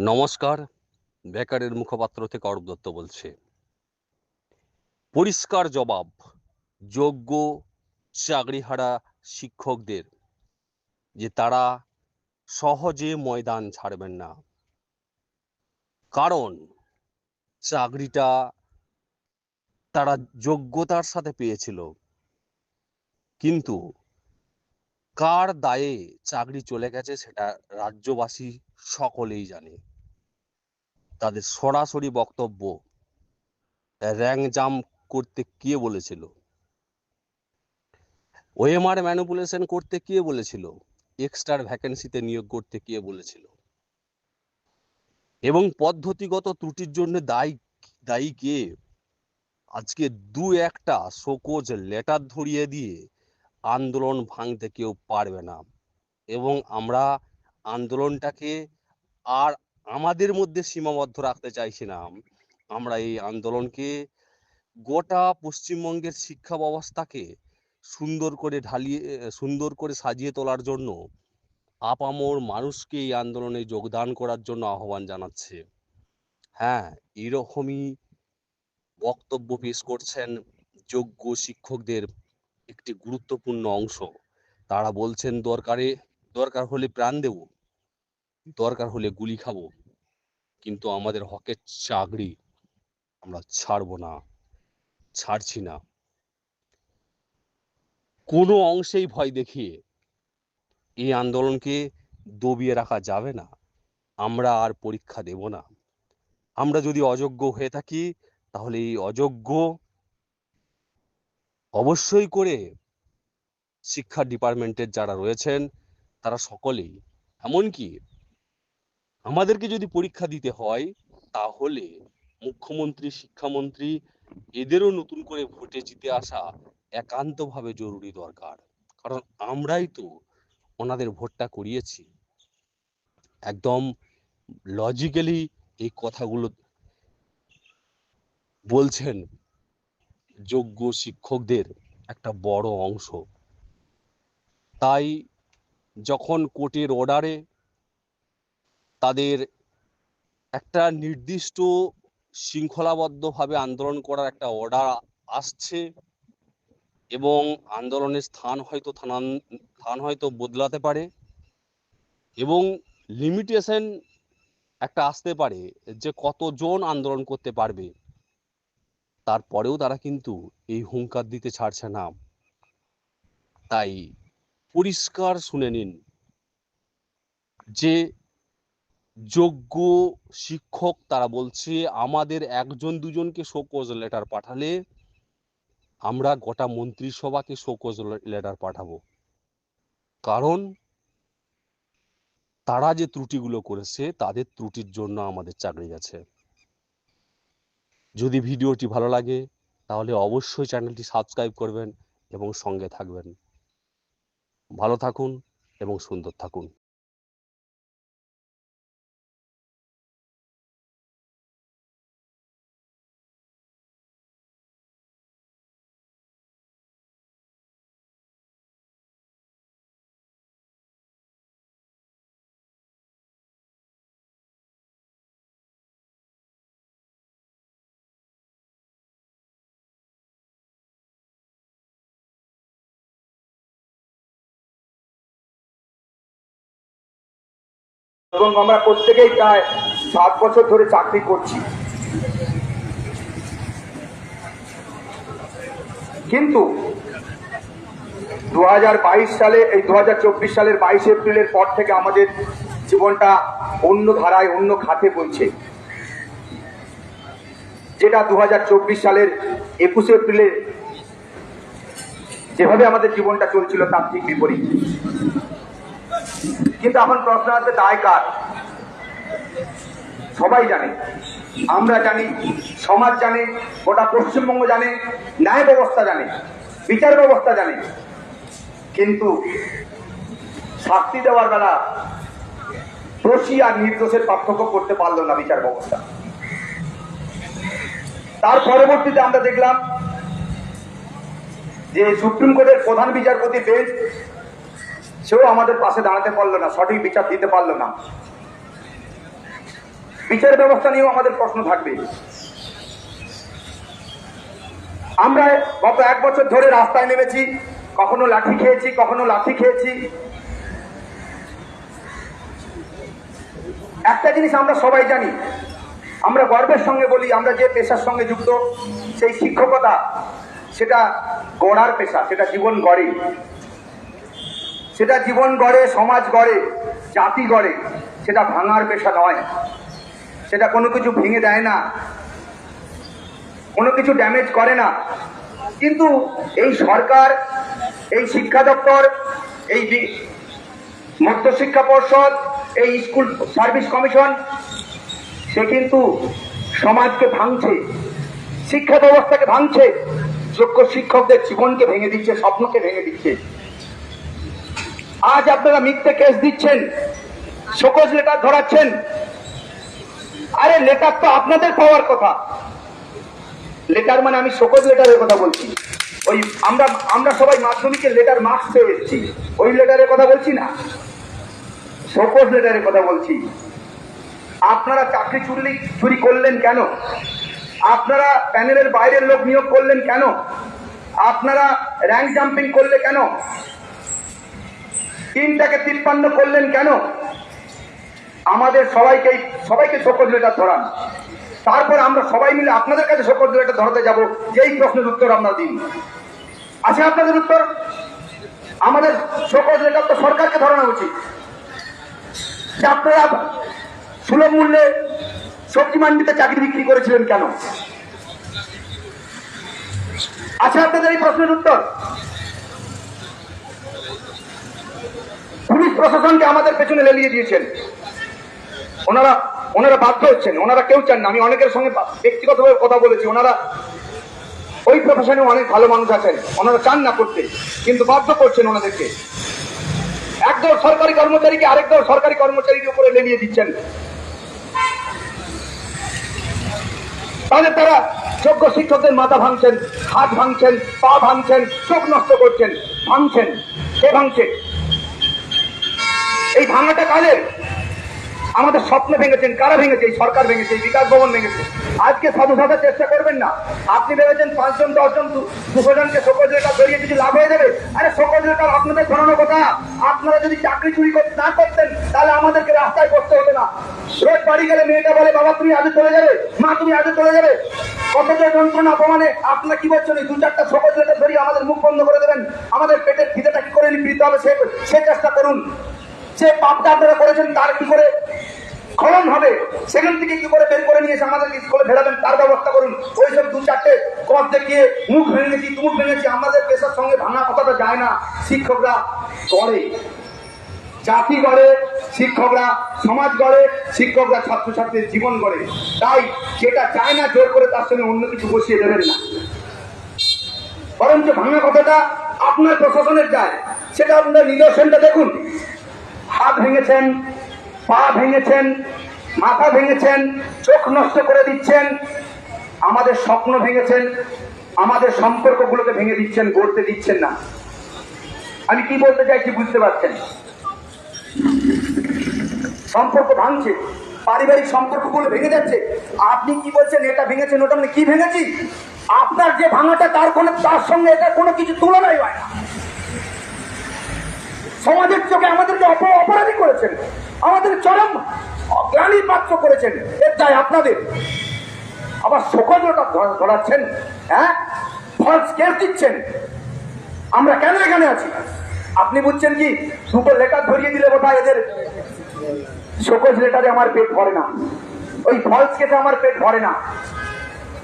নমস্কার, বেকারের মুখপাত্র থেকে অরূপ দত্ত বলছে। পরিষ্কার জবাব, যোগ্য চাকরিহারা শিক্ষকদের, যে তারা সহজে ময়দান ছাড়বেন না। কারণ চাকরিটা তারা যোগ্যতার সাথে পেয়েছিল। কিন্তু কার দায়ে চাকরি চলে গেছে সেটা রাজ্যবাসী সকলেই জানে। তাদের সরাসরি বক্তব্য র্যাঙ্ক জাম করতে কে বলেছিল? ওএমআর ম্যানিপুলেশন করতে কে বলেছিল? এক্সট্রা ভ্যাকেন্সিতে নিয়োগ করতে কে বলেছিল? এবং পদ্ধতিগত ত্রুটির জন্য দায়ী দায়ী কে? আজকে দু একটা শোকজ লেটার ধরিয়ে দিয়ে আন্দোলন ভাঙতে কেউ পারবে না। এবং আমরা আন্দোলনটাকে আর আমাদের মধ্যে সীমাবদ্ধ রাখতে চাইছি না আমরা এই আন্দোলনকে। গোটা পশ্চিমবঙ্গের শিক্ষা ব্যবস্থাকে সুন্দর করে ঢালিয়ে সুন্দর করে সাজিয়ে তোলার জন্য আপামর মানুষকে এই আন্দোলনে যোগদান করার জন্য আহ্বান জানাচ্ছে। হ্যাঁ এরকমই বক্তব্য পেশ করছেন যোগ্য শিক্ষকদের একটি গুরুত্বপূর্ণ অংশ। তারা বলছেন, দরকারে, দরকার হলে প্রাণ দেব, দরকার হলে গুলি খাব। কিন্তু আমাদের হকের চাকরি আমরা ছাড়বো না, ছাড়ছি না। কোনো অংশেই ভয় দেখিয়ে এই আন্দোলনকে দবিয়ে রাখা যাবে না। আমরা আর পরীক্ষা দেব না। আমরা যদি অযোগ্য হয়ে থাকি, তাহলে এই অযোগ্য অবশ্যই করে শিক্ষা ডিপার্টমেন্টের যারা রয়েছেন, তারা সকলেই, এমনকি আমাদেরকে যদি পরীক্ষা দিতে হয়, তাহলে মুখ্যমন্ত্রী, শিক্ষামন্ত্রী এদেরও নতুন করে ভোটে জিতে আসা একান্তভাবে জরুরি দরকার। কারণ আমরাই তো ওনাদের ভোটটা করিয়েছি। একদম লজিক্যালি এই কথাগুলো বলছেন যোগ্য শিক্ষকদের একটা বড় অংশ। তাই যখন কোর্টের অর্ডারে তাদের একটা নির্দিষ্ট শৃঙ্খলাবদ্ধভাবে আন্দোলন করার একটা অর্ডার আসছে এবং আন্দোলনের স্থান হয়তো থানান, স্থান হয়তো বদলাতে পারে এবং লিমিটেশন একটা আসতে পারে যে কতজন আন্দোলন করতে পারবে। তারপরেও তারা কিন্তু এই হুঙ্কার দিতে ছাড়ছে না। তাই পরিষ্কার শুনে নিন যে যোগ্য শিক্ষক তারা বলছে, আমাদের একজন দুজনকে শোকজ লেটার পাঠালে আমরা গোটা মন্ত্রিসভাকে শোকজ লেটার পাঠাবো। কারণ তারা যে ত্রুটিগুলো করেছে, তাদের ত্রুটির জন্য আমাদের চাকরি গেছে। যদি ভিডিওটি ভালো লাগে, তাহলে অবশ্যই চ্যানেলটি সাবস্ক্রাইব করবেন এবং সঙ্গে থাকবেন। ভালো থাকুন এবং সুন্দর থাকুন। এবং আমরা প্রত্যেকেই প্রায় সাত বছর ধরে চাকরি করছি। কিন্তু দু হাজার বাইশ সালে, এই দুহাজার চব্বিশ সালের বাইশে এপ্রিলের পর থেকে আমাদের জীবনটা অন্য ধারায়, অন্য খাতে বইছে। যেটা দু হাজার চব্বিশ সালের একুশে এপ্রিলের যেভাবে আমাদের জীবনটা চলছিল তার ঠিক বিপরীত। কিন্তু এখন প্রশ্ন আছে, দায় কার? সবাই জানে। আমরা জানি, সমাজ জানে, গোটা পশ্চিমবঙ্গ জানে, ন্যায় ব্যবস্থা জানে, বিচার ব্যবস্থা জানে। কিন্তু শাস্তি দেওয়ার বেলা দোষী আর নির্দোষের পার্থক্য করতে পারল না বিচার ব্যবস্থা। তার পরবর্তীতে আমরা দেখলাম যে সুপ্রিম কোর্টের প্রধান বিচারপতি বেঞ্চ সেও আমাদের পাশে দাঁড়াতে পারল না, সঠিক বিচার দিতে পারল না। বিচার ব্যবস্থা নিয়েও আমাদের প্রশ্ন থাকবে। আমরা গত এক বছর ধরে রাস্তায় নেমেছি, কখনো লাঠি খেয়েছি, কখনো লাঠি খেয়েছি। একটা জিনিস আমরা সবাই জানি, আমরা গর্বের সঙ্গে বলি, আমরা যে পেশার সঙ্গে যুক্ত, সেই শিক্ষকতা, সেটা গড়ার পেশা, সেটা জীবন গড়ে সেটা জীবন গড়ে, সমাজ গড়ে, জাতি গড়ে, সেটা ভাঙার পেশা নয়। সেটা কোনো কিছু ভেঙে দেয় না। কোনো কিছু ড্যামেজ করে না। কিন্তু এই সরকার, এই শিক্ষা দপ্তর, এই মধ্যশিক্ষা পর্ষদ, এই স্কুল সার্ভিস কমিশন, সে কিন্তু সমাজকে ভাঙছে, শিক্ষা ব্যবস্থাকে ভাঙছে, যোগ্য শিক্ষকদের জীবনকে ভেঙে দিচ্ছে, স্বপ্নকে ভেঙে দিচ্ছে। আজ আপনারা মিথ্যে কেস দিচ্ছেন, শোকজ লেটার ধরাচ্ছেন। আরে লেটার তো আপনাদের পাওয়ার কথা। লেটার মানে আমি শোকজ লেটারের কথা বলছি। ওই আমরা আমরা সবাই মাধ্যমিকের লেটার মার্কস পেয়ে এসেছি। ওই লেটারের কথা বলছি না। শোকজ লেটারের কথা বলছি। আপনারা চাকরি চুরি চুরি করলেন কেন? আপনারা প্যানেলের বাইরের লোক নিয়োগ করলেন কেন? আপনারা র্যাঙ্ক জাম্পিং করলে কেন? তিনটাকে তিপ্পান্ন করলেন কেন? আমাদের সবাইকে সবাইকে শোকজ লেটার ধরান। তারপর আমরা সবাই মিলে আপনাদের কাছে শোকজ লেটার ধরাতে যাব, যেই প্রশ্নের উত্তর আমরা দিন আছে আপনাদের উত্তর? আমাদের শোকজ লেটার তো সরকারকে ধরানো উচিত। যে আপনারা সুলভ মূল্যে সবজি মান্ডিতে চাকরি বিক্রি করেছিলেন কেন? আছে আপনাদের এই প্রশ্নের উত্তর? পুলিশ প্রশাসনকে আমাদের পেছনে লেলিয়ে দিয়েছেন। ওনারা ওনারা বাধ্য হচ্ছেন, ওনারা কেউ চান না। আমি অনেকের সঙ্গে ব্যক্তিগতভাবে কথা বলেছি, ওনারা ওই প্রফেশনে অনেক ভালো মানুষ আছেন, ওনারা চান না করতে, কিন্তু বাধ্য করছেন ওনাদেরকে। একদল সরকারি কর্মচারীকে আরেক দল সরকারি কর্মচারীর উপরে লেলিয়ে দিচ্ছেন। তাহলে তারা যোগ্য শিক্ষকদের মাথা ভাঙছেন, হাত ভাঙছেন, পা ভাঙছেন, চোখ নষ্ট করছেন, ভাঙছেন, কে ভাঙছে? ভাঙাটা কালের? আমাদের স্বপ্ন ভেঙেছেন, কারা ভেঙেছে? এই সরকার ভেঙেছে, এই বিকাশ ভবন ভেঙেছে। আজকে সাধু সাধার চেষ্টা করবেন না। আপনি ভেবেছেন পাঁচজন, দশজন দুশো জনকে সকল লেখা ধরিয়ে কিছু লাভ হয়ে যাবে? আরে সকল লেখা আপনাদের ধরানো কথা। আপনারা যদি চাকরি চুরি না করতেন, তাহলে আমাদেরকে রাস্তায় করতে হতো না। রোজ বাড়ি গেলে মেয়েটা বলে, বাবা, তুমি আজকে চলে যাবে? মা, তুমি আজকে চলে যাবে? কত যে যন্ত্রণা, অপমানে আপনারা কি বলছেন? দু চারটা সকল লেখা ধরিয়ে আমাদের মুখ বন্ধ করে দেবেন। আমাদের পেটের খিদেটা কি করে নিবৃত্ত হবে? সে চেষ্টা করুন। যে পাপটা আপনারা করেছেন তার কি করে খনন হবে? সেখান থেকে কি করে বের করে নিয়ে এসে আমাদের স্কুলে ফেরাবেন? তার ব্যবস্থা করুন। ওই সব দু চারটে কপ দেখিয়ে মুখ ভেঙেছি তুমুখ ভেঙেছি। আমাদের পেশার সঙ্গে ভাঙা কথাটা যায় না। শিক্ষকরা করে জাতি গড়ে, শিক্ষকরা সমাজ গড়ে, শিক্ষকরা ছাত্রছাত্রীর জীবন গড়ে। তাই যেটা চায় না জোর করে তার সঙ্গে অন্য কিছু বসিয়ে দেবেন না। বরঞ্চ ভাঙা কথাটা আপনার প্রশাসনের যায়। সেটা আপনার নিদর্শনটা দেখুন। হাত ভেঙেছেন, পা ভেঙেছেন, মাথা ভেঙেছেন, চোখ নষ্ট করে দিচ্ছেন, আমাদের স্বপ্ন ভেঙেছেন, আমাদের সম্পর্কগুলোকে ভেঙে দিচ্ছেন, গড়তে দিচ্ছেন না। আমি কি বলতে চাইছি বুঝতে পারছেন? সম্পর্ক ভাঙছে, পারিবারিক সম্পর্কগুলো ভেঙে যাচ্ছে। আপনি কি বলছেন এটা ভেঙেছেন ওটা মানে কি ভেঙেছি? আপনার যে ভাঙাটা তার কোনো তার সঙ্গে এটা কোনো কিছু তুলনাই হয় না। সমাজের চোখে আমাদেরকে অপ- অপরাধী করেছেন। আমাদের চরম গ্লানির পাত্র করেছেন। এর দায় আপনাদের। আবার সকলটা ধরাচ্ছেন হ্যাঁ? ফলস কেস দিচ্ছেন। আমরা কেন এখানে আছি? আপনি বুঝছেন কি? দুটো লেটার ধরিয়ে দিলে বোধহয় এদের শোকজ লেটারে আমার পেট ভরে না। ওই ফলস কেসে আমার পেট ভরে না।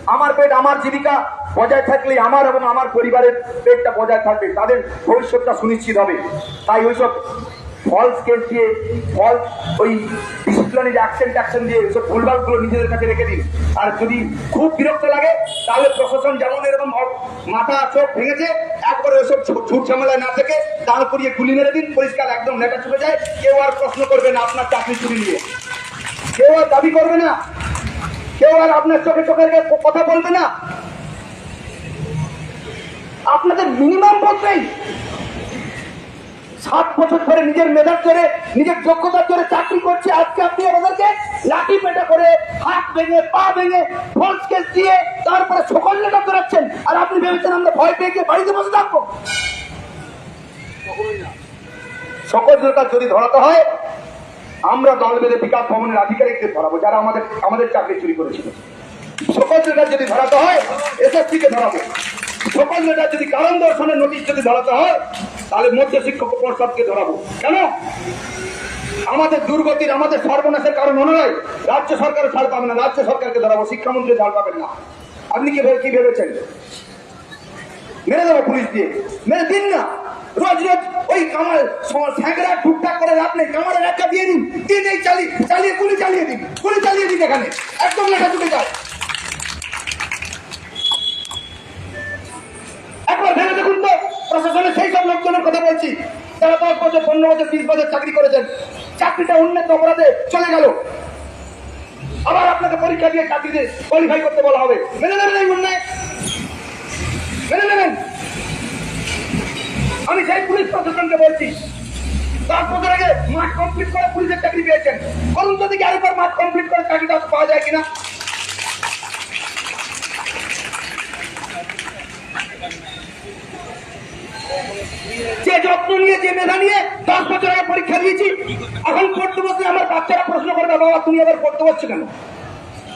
আমার পেট, আমার জীবিকা বজায় থাকলে আমার এবং আমার পরিবারের পেটটা বজায় থাকবে, তাদের ভবিষ্যৎটা সুনিশ্চিত হবে। তাই ওইসব ফলস কেস দিয়ে ফলস ওই ডিসিপ্লিনারি অ্যাকশন ট্যাকশন দিয়ে ওইসব ভুলভালগুলো নিজেদের কাছে রেখে দিন। আর যদি খুব বিরক্ত লাগে, তাহলে প্রশাসন যেমন এরকম মাথা চোখ ভেঙেছে, একবারে ওইসব ঝুট ঝামেলায় না থেকে দাঁড় করিয়ে গুলি মেরে দিন, পরিষ্কার একদম নেতা ছুটে যায়, কেউ আর প্রশ্ন করবে না আপনার চাকরি চুরি নিয়ে। কেউ আর দাবি করবে না। কেউ আর আপনার চোখে চোখে কথা বলবে না। আপনাদের মিনিমাম বোধ নেই। সাত বছর ধরে নিজের মেধার জোরে, নিজের যোগ্যতার জোরে চাকরি করছে। আজকে আপনি আমাদেরকে লাঠি পেটা করে হাত ভেঙে, পা ভেঙে ফোর্স কেস দিয়ে তারপরে সকল লেটার বেরোচ্ছেন আর আপনি ভেবেছেন আমরা ভয় পেয়ে গিয়ে বাড়িতে বসে থাকব? সকল লেটার যদি ধরাতে হয়। আমরা দল বেঁধে বিকাশ ভবনের আধিকারিকদের ধরাবো, যারা আমাদের আমাদের চাকরি চুরি করেছিল। সকল লেটার যদি ধরাতে হয় এসএসসিকে ধরাবো। সকল লেটার যদি কারণ দর্শনের নোটিশ যদি ধরাতে হয়, তাহলে মধ্য শিক্ষক পর্ষদকে ধরাবো। কেন? আমাদের দুর্গতির, আমাদের সর্বনাশের কারণ ওনারাই রাজ্য সরকার ছাড় পাবে না, রাজ্য সরকারকে ধরাবো শিক্ষামন্ত্রী ছাড় পাবেন না। আপনি কি কি ভেবেছেন? মেরে দেবো পুলিশ দিয়ে। মেরে দিন না। রোজ রোজ ওই কামাল স্যাংরা টুকটাক করে লাভ নেই কামারের একটা দিয়ে দিন। দিন এই চালিয়ে চালিয়ে গুলি চালিয়ে দিন। গুলি চালিয়ে দিন এখানে। একদম লেখা ঢুকে যায়। প্রশাসনের সেই সব লোকজনের কথা বলছি। যারা দশ বছর, পনেরো বছর বিশ বছর চাকরি করেছেন। চাকরিটা উন্নত অপরাধে চলে গেল। আবার আপনাকে পরীক্ষা দিয়ে চাকরিতে কোয়ালিফাই করতে বলা হবে। মেনে নেবেন এই অন্যায় মেনে নেবেন? আমি সেই পুলিশ প্রশাসনকে বলছি, দশ বছর আগে মাঠ কমপ্লিট করে পুলিশের চাকরি পেয়েছেন। করুন দেখি আরেকবার মাঠ কমপ্লিট করে চাকরিটা পাওয়া যায় কিনা। যে যত্ন নিয়ে, যে মেধা নিয়ে দশ বছর আগে পরীক্ষা দিয়েছি, এখন পড়তে বসলে আমার বাচ্চারা প্রশ্ন করবে, বাবা, তুমি আবার পড়তে পারছ কেন?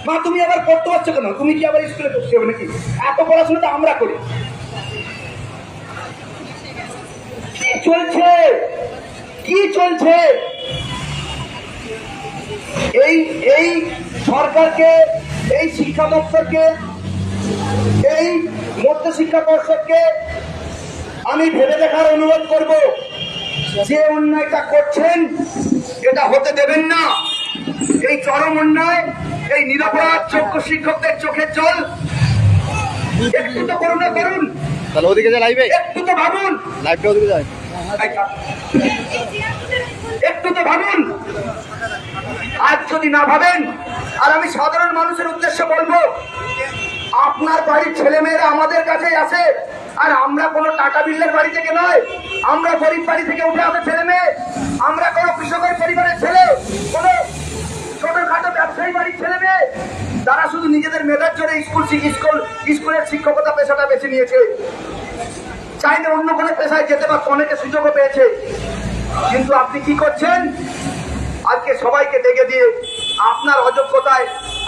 মা, তুমি আবার পড়তে পারছ কেন? তুমি কি আবার স্কুলে পড়তে হবে নাকি? এত পড়াশোনা তো আমরা করি। কি চলছে? কি চলছে? এই এই সরকারকে, এই শিক্ষা দপ্তরকে, এই মধ্য শিক্ষা পর্ষদকে আমি ভেবে দেখার অনুরোধ করব যে অন্যায়টা করছেন এটা হতে দেবেন না। এই চরম অন্যায় এই নিরপরাধ যোগ্য শিক্ষকদের চোখে জল একটু তো করুণা করুন। তাহলে ওদিকে যা লাইভে একটু তো ভাবুন। লাইভটা ওদিকে যায় একটু তো ভাবুন। আজ যদি না ভাবেন আর আমি সাধারণ মানুষের উদ্দেশ্যে বলব আপনার বাড়ির ছেলেমেয়েরা আমাদের কাছেই আসে আর আমরা কোনো টাকা বিল্লের বাড়ি থেকে নয়। আমরা গরিব বাড়ি থেকে উঠে আসে ছেলে মেয়ে। আমরা কোনো কৃষকের পরিবারের ছেলে, কোনো ছোটখাটো ব্যবসায়ী বাড়ির ছেলে মেয়ে তারা শুধু নিজেদের মেধার জন্য স্কুল স্কুল, স্কুলের শিক্ষকতা পেশাটা বেছে নিয়েছে। চাইলে অন্য কোনো পেশায় যেতে পারত অনেকে সুযোগও পেয়েছে। কিন্তু আপনি কি করছেন? আজকে সবাইকে ডেকে দিয়ে আপনার অযোগ্যতায়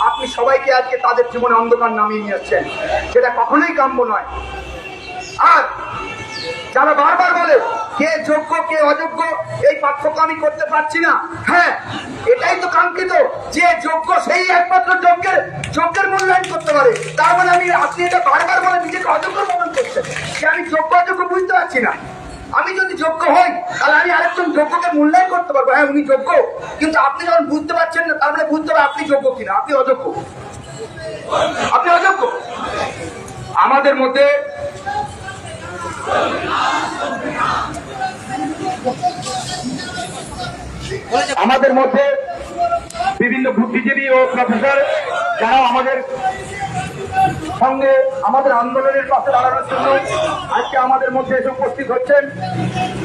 আপনি সবাইকে আজকে তাদের জীবনে অন্ধকার নামিয়ে নিয়ে যাচ্ছেন সেটা কখনোই কাম্য নয়। আর যারা বারবার বলে কে যোগ্য, কে অযোগ্য, এই পার্থক্য আমি করতে পারছি না। হ্যাঁ এটাই তো কাঙ্ক্ষিত যে যোগ্য সেই একমাত্র যোগ্যের যোগ্যের মূল্যায়ন করতে পারে। তার মানে আমি, আপনি এটা বারবার বলে নিজেকে অযোগ্য প্রমাণ করছেন। যে আমি যোগ্য, অযোগ্য বুঝতে পারছি না। আমি যদি যোগ্য হই, তাহলে আমি আরেকজন যোগ্যকে মূল্যায়ন করতে পারব। হ্যাঁ উনি যোগ্য, কিন্তু আপনি যখন বুঝতে পারছেন না, তার মানে বুঝতে হবে আপনি যোগ্য কিনা। আপনি অযোগ্য। আপনি অযোগ্য। আমাদের মধ্যে আমাদের মধ্যে বিভিন্ন বুদ্ধিজীবী ও প্রফেসর যারা আমাদের সঙ্গে আমাদের আন্দোলনের পাশে দাঁড়ানোর জন্য আজকে আমাদের মধ্যে এসে উপস্থিত হচ্ছেন।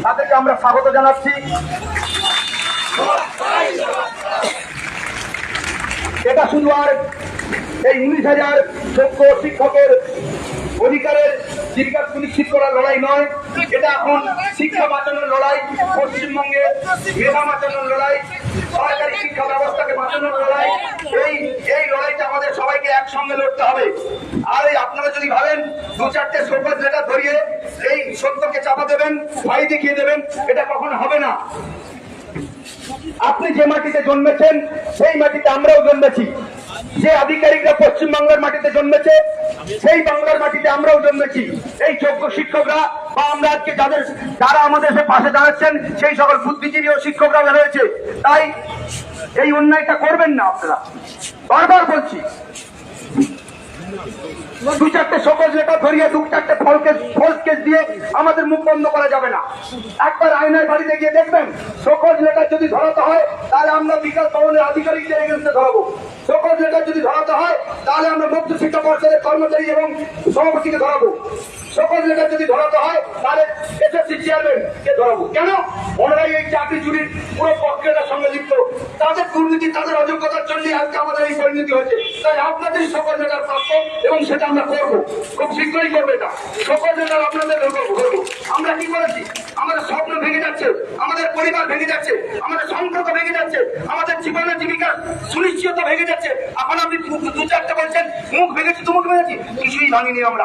তাদেরকে আমরা স্বাগত জানাচ্ছি। এটা শুধু আর এই উনিশ হাজার যোগ্য শিক্ষকের অধিকারের সুনিশ্চিত করার লড়াই নয়। এটা এখন শিক্ষা বাঁচানোর লড়াই, পশ্চিমবঙ্গে মেধা বাঁচানোর লড়াই, সরকারি শিক্ষা ব্যবস্থাকে বাঁচানোর লড়াই। এই এই লড়াইটা আমাদের সবাইকে একসঙ্গে লড়তে হবে। আর এই আপনারা যদি ভাবেন, দু চারটে সোপার লেটার ধরিয়ে এই সত্যকে চাপা দেবেন ভাই দেখিয়ে দেবেন, এটা কখনো হবে না। আপনি যে মাটিতে জন্মেছেন, সেই মাটিতে আমরাও জন্মেছি। যে আধিকারিকরা পশ্চিমবাংলার মাটিতে জন্মেছে, সেই বাংলার মাটিতে আমরাও জন্মেছি। এই যোগ্য শিক্ষকরা বা আমরা আজকে যাদের, যারা আমাদের পাশে দাঁড়াচ্ছেন, সেই সকল বুদ্ধিজীবী ও শিক্ষকরা রয়েছে, তাই এই অন্যায়টা করবেন না আপনারা। বারবার বলছি। দু চারটে সকল লেখা ধরিয়ে দু চারটে ফল কেস ফলস কেস দিয়ে আমাদের মুখ বন্ধ করা যাবে না। একবার আইনের বাড়িতে গিয়ে দেখবেন, সকল লেখা যদি ধরাতে হয়, তাহলে আমরা বিকাশ ভবনের আধিকারিকদের এগেন্সে ধরাবো। সকল লেটার যদি ধরাতে হয়, তাহলে আমরা মুক্ত শিক্ষা পর্ষদের কর্মচারী এবং সভাপতিকে ধরাবো। সকল লেটার যদি ধরাতে হয়, তাহলে এসএসসি চেয়ারম্যান কে ধরাবো। কেন? ওনারাই এই চাকরি চুরির পুরো প্রক্রিয়াটার সঙ্গে লিপ্ত। তাদের দুর্নীতি, তাদের অযোগ্যতার জন্য আজকে আমাদের এই পরিণতি হচ্ছে তাই আপনাদের সকল লেটার প্রাপ্য এবং সেটা আমরা করব। খুব শীঘ্রই করব এটা। সকল জেলার আপনাদের ধরবো আমরা কি করেছি? আমাদের স্বপ্ন ভেঙে যাচ্ছে, আমাদের পরিবার ভেঙে যাচ্ছে, আমাদের সম্পর্ক ভেঙে যাচ্ছে, আমাদের জীবনের জীবিকা সুনিশ্চিত ভেঙে যাচ্ছে। এখন আপনি দু- চারটা বলছেন, মুখ ভেঙেছি তুমুখ ভেঙেছি। কিছুই ভাঙিনি আমরা।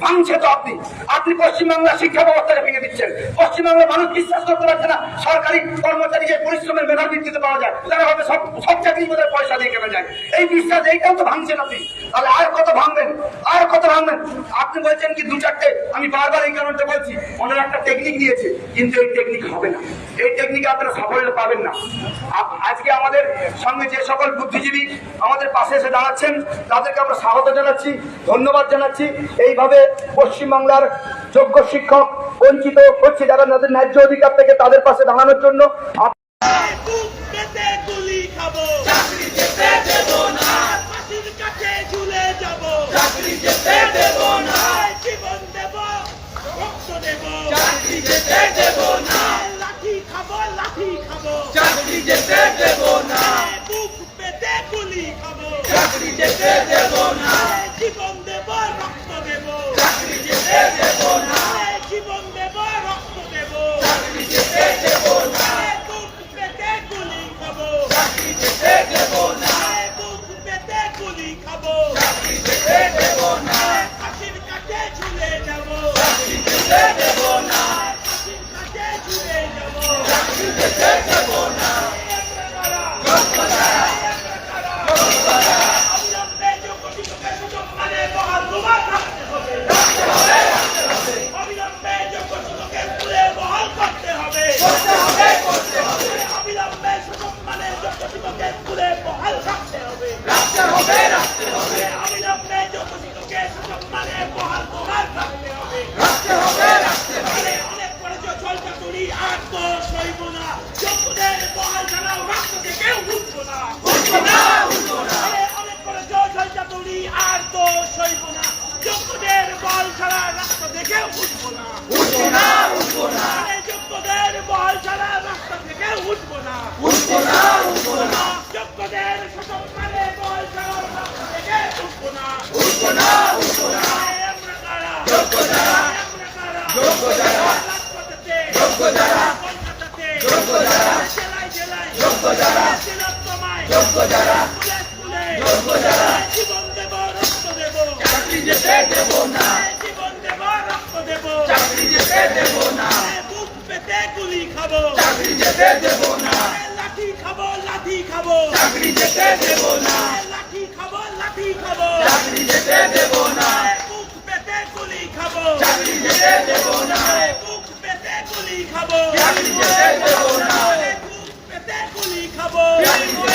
ভাঙছে তো আপনি। আপনি পশ্চিমবাংলার শিক্ষা ব্যবস্থাকে ভেঙে দিচ্ছেন। পশ্চিমবাংলার মানুষ বিশ্বাস করতে পারছে না, সরকারি কর্মচারী যে পরিশ্রমের মেধার ভিত্তিতে পাওয়া যায়, তারা হবে সব সব চাকরি বোধহয় পয়সা দিয়ে কেনা যায়। এই বিশ্বাস এইটাও তো ভাঙছেন আপনি। তাহলে আর কত ভাঙবেন? আর কত ভাঙবেন? আপনি বলছেন কি দু চারটে, আমি বারবার এই কারণটা বলছি। ওনারা একটা টেকনিক দিয়েছে। কিন্তু এই টেকনিক হবে না। এই টেকনিকে আপনারা সাফল্য পাবেন না। আজকে আমাদের সঙ্গে যে সকল বুদ্ধিজীবী আমাদের পাশে এসে দাঁড়াচ্ছেন, তাদেরকে আমরা স্বাগত জানাচ্ছি, ধন্যবাদ জানাচ্ছি। এইভাবে পশ্চিমবাংলার যোগ্য শিক্ষক, বঞ্চিত হচ্ছে যারা তাদের ন্যায্য অধিকার থেকে তাদের পাশে দাঁড়ানোর জন্য। জীবন রক্ত দেব। চাকরি যেতে দেব না। লাঠি খাব লাঠি খাব। চাকরি যেতে দেব না। বুক পেতে গুলি খাব। চাকরি যেতে দেব না। জীবন দেব রক্ত দেব। চাকরি যেতে দেব না। জীবন দেব রক্ত দেব। চাকরি যেতে দেব না। বুক পেতে গুলি খাব। চাকরি যেতে দেব না। বুক পেতে গুলি খাব। চাকরি যেতে দেব চাকরি যেতে দেব না। জীবন দেব রক্ত দেব চাকরি যেতে দেব না গুলি খাব। যেতে দেব না। বুক পেতে যেতে দেব না। বুক পেতে যেতে দেব না। বুক পেতে গুলি খাব। চাকরি